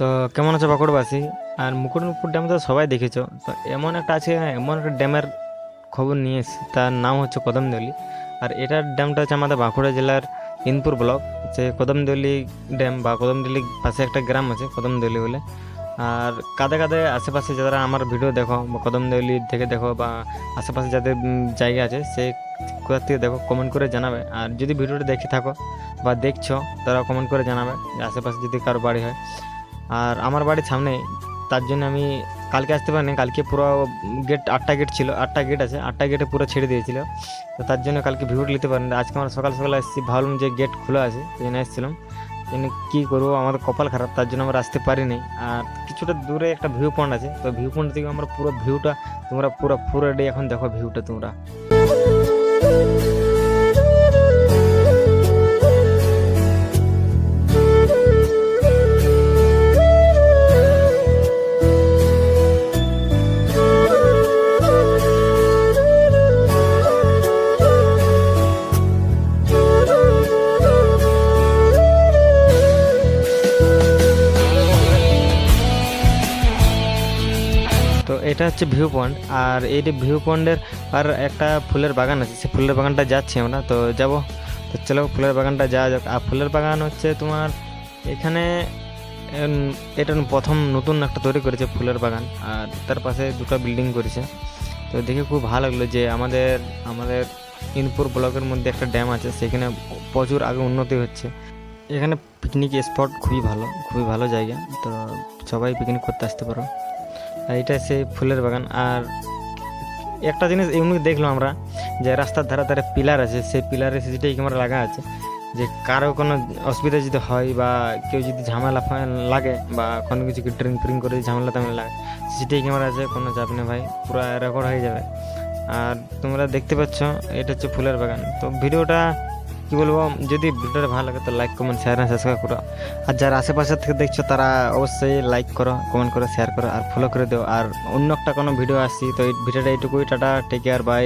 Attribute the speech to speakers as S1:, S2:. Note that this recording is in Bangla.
S1: তো কেমন আছে বাঁকুড়বাসী আর মুকুটমুকুর ড্যাম তো সবাই দেখেছ। তো এমন একটা আছে, এমন একটা ড্যামের খবর নিয়ে এসেছি, তার নাম হচ্ছে কদমদলি। আর এটার ড্যামটা হচ্ছে আমাদের বাঁকুড়া জেলার ইনপুর ব্লক, যে কদমদলি ড্যাম বা কদমদলি পাশে একটা গ্রাম আছে, কদমদলি বলে। আর কাদে কাদে আশেপাশে যারা আমার ভিডিও দেখো, বা কদমদলি থেকে দেখো, বা আশেপাশে যাদের জায়গা আছে, সে কোথা থেকে দেখো কমেন্ট করে জানাবে। আর যদি ভিডিওটা দেখে থাকো বা দেখছ তারা কমেন্ট করে জানাবে আশেপাশে যদি কারও বাড়ি হয়। আর আমার বাড়ির সামনে, তার জন্য আমি কালকে আসতে পারিনি, কালকে পুরো গেট আটটা গেট ছিল, আটটা গেট আছে, আটটা গেটে পুরো ছেড়ে দিয়েছিল। তো তার জন্য কালকে ভিডিওটা নিতে পারিনি। আজকে আমরা সকাল সকাল এসেছি, ভাবলাম যে গেট খোলা আছে, সেই জন্য এসেছিলাম। জন্য কী করব, আমাদের কপাল খারাপ, তার জন্য আমরা আসতে পারিনি। আর কিছুটা দূরে একটা ভিউ পয়েন্ট আছে, তো ভিউ পয়েন্ট থেকে আমরা পুরো ভিউটা তোমরা পুরো পুরো ডে এখন দেখো ভিউটা তোমরা। তো এটা হচ্ছে ভিউ পয়েন্ট আর এই যে ভিউ পয়েন্টের আর একটা ফুলের বাগান আছে, সেই ফুলের বাগানটা যাচ্ছি আমরা, তো যাব। তো চলো ফুলের বাগানটা যাওয়া যাক। আর ফুলের বাগান হচ্ছে তোমার এখানে এটা প্রথম নতুন একটা তৈরি করেছে ফুলের বাগান, আর তার পাশে দুটো বিল্ডিং করেছে। তো দেখে খুব ভালো লাগল যে আমাদের আমাদের ইনপুর ব্লকের মধ্যে একটা ড্যাম আছে, সেখানে প্রচুর আগে উন্নতি হচ্ছে। এখানে পিকনিক স্পট খুবই ভালো খুবই ভালো জায়গা। তো সবাই পিকনিক করতে আসতে পারো। এটা সেই ফুলের বাগান। আর একটা জিনিস এমনি দেখলাম আমরা, যে রাস্তার ধারে ধারে পিলার আছে, সেই পিলারে সিসিটিভি ক্যামেরা লাগা আছে, যে কারও কোনো অসুবিধা যদি হয় বা কেউ যদি ঝামেলা লাগে বা কোনো কিছু ড্রিঙ্ক ফ্রিঙ্ক করে ঝামেলা তামেলা লাগে, সিসিটিভি ক্যামেরা আছে, কোনো চাপ নেই ভাই, পুরো রেকর্ড হয়ে যাবে। আর তোমরা দেখতে পাচ্ছ, এটা হচ্ছে ফুলের বাগান। তো ভিডিওটা কী বলব, যদি ভিডিওটা ভালো লাগে তো লাইক কমেন্ট শেয়ার সাবস্ক্রাইব করো। আর যারা আশেপাশে থেকে দেখছ, তারা অবশ্যই লাইক করো কমেন্ট করো শেয়ার করো, আর ফলো করে দিও। আর অন্য একটা কোনো ভিডিও আসছি, তো এই ভিডিওটা এইটুকুই, টাটা টেক কেয়ার বাই